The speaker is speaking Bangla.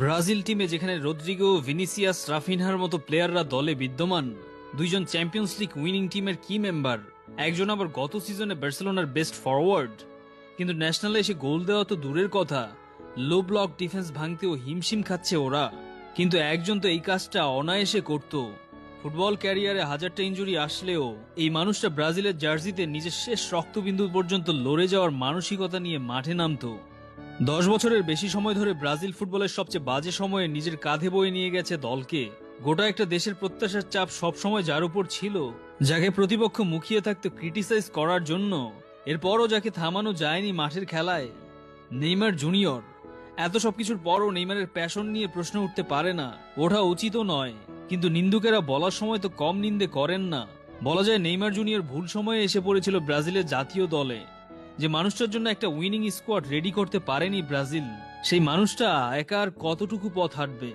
ব্রাজিল টিমে যেখানে রদ্রিগো, ভিনিসিয়াস, রাফিনহার মতো প্লেয়াররা দলে বিদ্যমান, দুইজন চ্যাম্পিয়ন্স লিগ উইনিং টিমের কি মেম্বার একজন আবার গত সিজনে বার্সেলোনার বেস্ট ফরওয়ার্ড কিন্তু ন্যাশনালে এসে গোল দেওয়া তো দূরের কথা লো ব্লক ডিফেন্স ভাঙতেও হিমশিম খাচ্ছে ওরা। কিন্তু একজন তো এই কাজটা অনায়াসে করত। ফুটবল ক্যারিয়ারে হাজারটা ইঞ্জুরি আসলেও এই মানুষটা ব্রাজিলের জার্সিতে নিজের শেষ রক্তবিন্দু পর্যন্ত লড়ে যাওয়ার মানসিকতা নিয়ে মাঠে নামতো। দশ বছরের বেশি সময় ধরে ব্রাজিল ফুটবলের সবচেয়ে বাজে সময়ে নিজের কাঁধে বয়ে নিয়ে গেছে দলকে। গোটা একটা দেশের প্রত্যাশার চাপ সবসময় যার উপর ছিল, যাকে প্রতিপক্ষ মুখিয়ে থাকতো ক্রিটিসাইজ করার জন্য। এরপরও যাকে থামানো যায়নি মাঠের খেলায়। Neymar junior. এত সবকিছুর পরও নেইমারের প্যাশন নিয়ে প্রশ্ন উঠতে পারে না। ওঠা উচিতও নয়। কিন্তু নিন্দুকেরা বলার সময় তো কম নিন্দে করেন না। বলা যায় নেইমার জুনিয়র ভুল সময়ে এসে পড়েছিল ব্রাজিলের জাতীয় দলে। যে মানুষটার জন্য একটা উইনিং স্কোয়াড রেডি করতে পারেনি ব্রাজিল, সেই মানুষটা একার কতটুকু পথ হাঁটবে?